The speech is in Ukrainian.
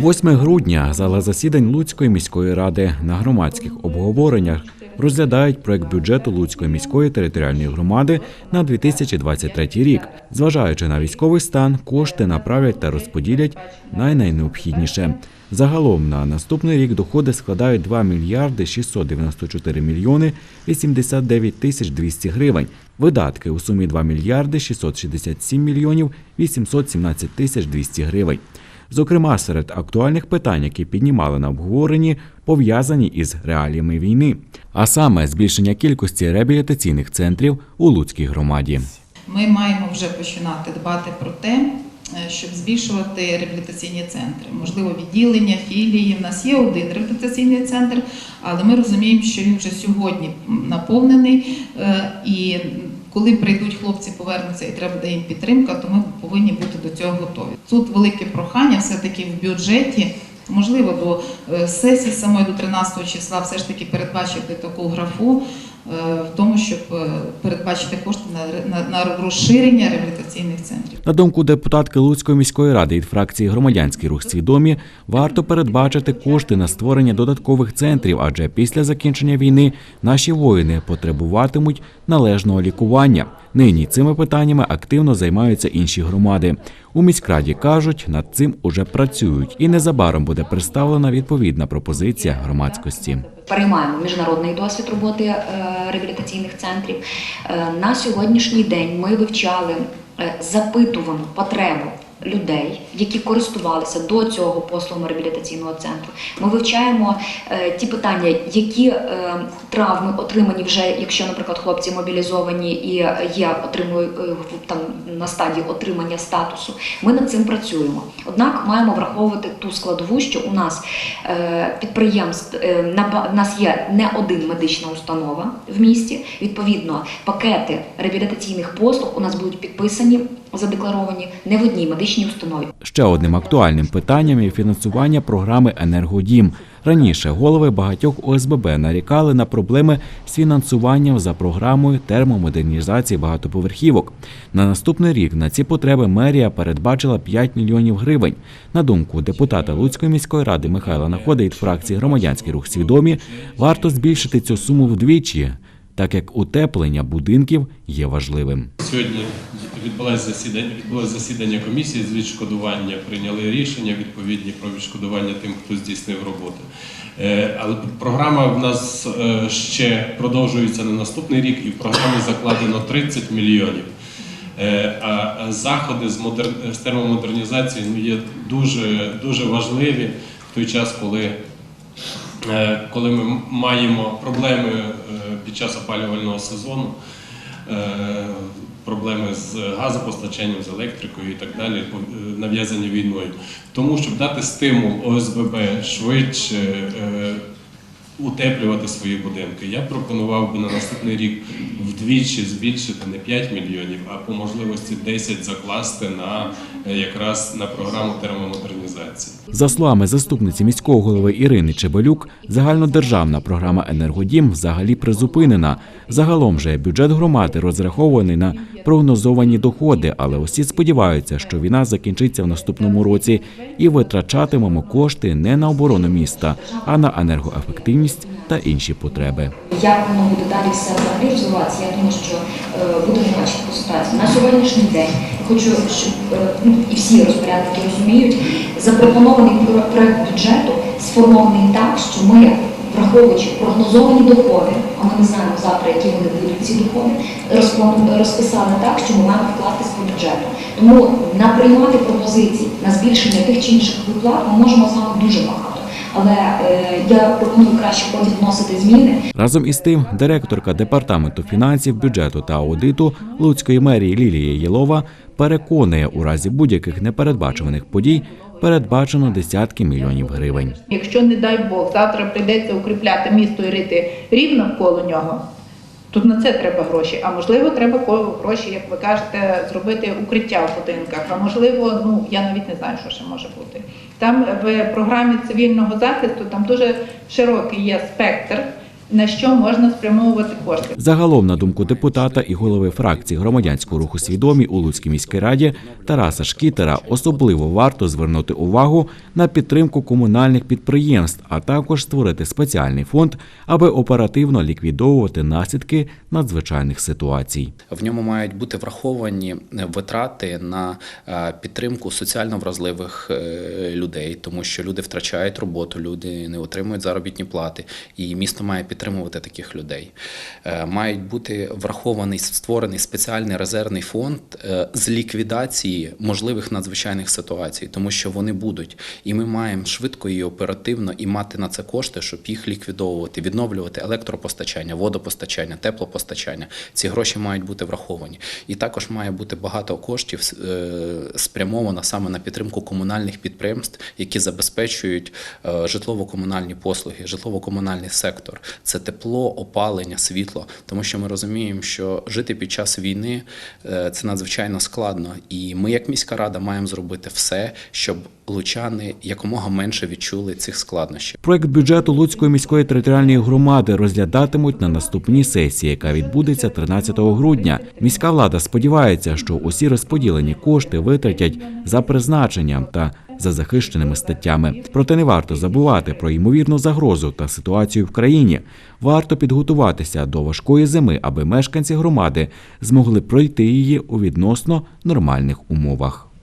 8 грудня зала засідань Луцької міської ради на громадських обговореннях розглядають проект бюджету Луцької міської територіальної громади на 2023 рік. Зважаючи на військовий стан, кошти направлять та розподілять на найнеобхідніше. Загалом на наступний рік доходи складають 2 мільярди 694 мільйони 89 тисяч 200 гривень. Видатки у сумі 2 мільярди 667 мільйонів 817 тисяч 200 гривень. Зокрема, серед актуальних питань, які піднімали на обговоренні, пов'язані із реаліями війни, а саме збільшення кількості реабілітаційних центрів у Луцькій громаді. Ми маємо вже починати дбати про те, е, щоб збільшувати реабілітаційні центри. Можливо, відділення, філії. У нас є один реабілітаційний центр, але ми розуміємо, що він вже сьогодні наповнений. е, І коли прийдуть хлопці, повернуться і треба буде їм підтримка, то ми повинні бути до цього готові. Тут велике прохання, все-таки в бюджеті. Можливо, до е, сесії самої до 13 числа все ж таки передбачити таку графу в тому, щоб е, передбачити кошти на, на, на розширення реабілітаційних центрів. На думку депутатки Луцької міської ради від фракції Громадянський рух свідомі, варто передбачити кошти на створення додаткових центрів, адже після закінчення війни наші воїни потребуватимуть належного лікування. Нині цими питаннями активно займаються інші громади. У міськраді кажуть, над цим уже працюють, і незабаром буде представлена відповідна пропозиція громадськості. Переймаємо міжнародний досвід роботи е, реабілітаційних центрів. Е, На сьогоднішній день ми вивчали е, запитувану потребу людей, які користувалися до цього послугами реабілітаційного центру. Ми вивчаємо е, ті питання, які е, травми отримані вже, якщо, наприклад, хлопці мобілізовані і є е, в- там на стадії отримання статусу. Ми над цим працюємо. Однак маємо враховувати ту складову, що у нас підприємств на ба- нас є не один медична установа в місті. Відповідно, пакети реабілітаційних послуг у нас будуть підписані, задекларовані не в одній медичній установі. Ще одним актуальним питанням є фінансування програми Енергодім. Раніше голови багатьох ОСББ нарікали на проблеми з фінансуванням за програмою термомодернізації багатоповерхівок. На наступний рік на ці потреби мерія передбачила 5 мільйонів гривень. На думку депутата Луцької міської ради Михайла Находи від фракції Громадянський рух свідомі, варто збільшити цю суму вдвічі, так як утеплення будинків є важливим. Сьогодні відбулося засідання, відбулося засідання комісії з відшкодування, прийняли рішення відповідні про відшкодування тим, хто здійснив роботи. Е, Але програма в нас е, ще продовжується на наступний рік, і в програмі закладено 30 мільйонів. Е, А заходи з, модер... з термомодернізації ну, є дуже, дуже важливі в той час, коли коли ми маємо проблеми під час опалювального сезону, е, проблеми з газопостачанням, з електрикою і так далі, е, нав'язані війною. Тому, щоб дати стимул ОСББ швидше е, утеплювати свої будинки, я пропонував би на наступний рік вдвічі збільшити не 5 мільйонів, а по можливості 10 закласти на е, якраз на програму термомодернізації. За словами заступниці міського голови Ірини Чебелюк, загальнодержавна програма Енергодім взагалі призупинена. Загалом же бюджет громади розрахований на прогнозовані доходи, але усі сподіваються, що війна закінчиться в наступному році і витрачатимемо кошти не на оборону міста, а на енергоефективність та інші потреби. Як воно буде далі все взагалі розвиватися, я думаю, що е, будемо бачити по ситуації. На сьогоднішній день хочу, щоб е, ну, і всі розпорядники розуміють, запропонований про- проект бюджету сформований так, що ми, враховуючи прогнозовані доходи, а ми не знаємо завтра, які вони будуть ці доходи, розписали так, що ми маємо вкластись по бюджету. Тому наприймати пропозиції на збільшення тих чи інших виплат ми можемо вами дуже багато. Але е, я пропоную краще потім вносити зміни, Разом із тим, директорка департаменту фінансів, бюджету та аудиту Луцької мерії Лілія Єлова переконує, у разі будь-яких непередбачуваних подій передбачено десятки мільйонів гривень. Якщо, не дай Бог, завтра прийдеться укріпляти місто і рити рів навколо нього, тут на це треба гроші. А можливо, треба гроші, як ви кажете, зробити укриття в будинках. А можливо, ну я навіть не знаю, що ще може бути. Там в програмі цивільного захисту там дуже широкий є спектр на що можна спрямовувати кошти. Загалом, на думку депутата і голови фракції громадянського руху свідомі у Луцькій міській раді Тараса Шкітера особливо варто звернути увагу на підтримку комунальних підприємств, а також створити спеціальний фонд, аби оперативно ліквідовувати наслідки надзвичайних ситуацій. В ньому мають бути враховані е, витрати на е, підтримку соціально вразливих е, людей, тому що люди втрачають роботу, люди не отримують заробітні плати, і місто має підтримувати таких людей. Е, Мають бути врахований створений спеціальний резервний фонд е, з ліквідації можливих надзвичайних ситуацій, тому що вони будуть, і ми маємо швидко і оперативно і мати на це кошти, щоб їх ліквідовувати, відновлювати електропостачання, водопостачання, теплопостачання. Ці гроші мають бути враховані. І також має бути багато коштів е, спрямовано саме на підтримку комунальних підприємств, які забезпечують житлово-комунальні послуги, житлово-комунальний сектор. Це тепло, опалення, світло. Тому що ми розуміємо, що жити під час війни е, це надзвичайно складно. І ми, як міська рада, маємо зробити все, щоб лучани якомога менше відчули цих складнощів. Проект бюджету Луцької міської територіальної громади розглядатимуть на наступній сесії, яка відбудеться 13 грудня. Міська влада сподівається, що усі розподілені кошти витратять за призначенням та за захищеними статтями. Проте не варто забувати про ймовірну загрозу та ситуацію в країні. Варто підготуватися до важкої зими, аби мешканці громади змогли пройти її у відносно нормальних умовах.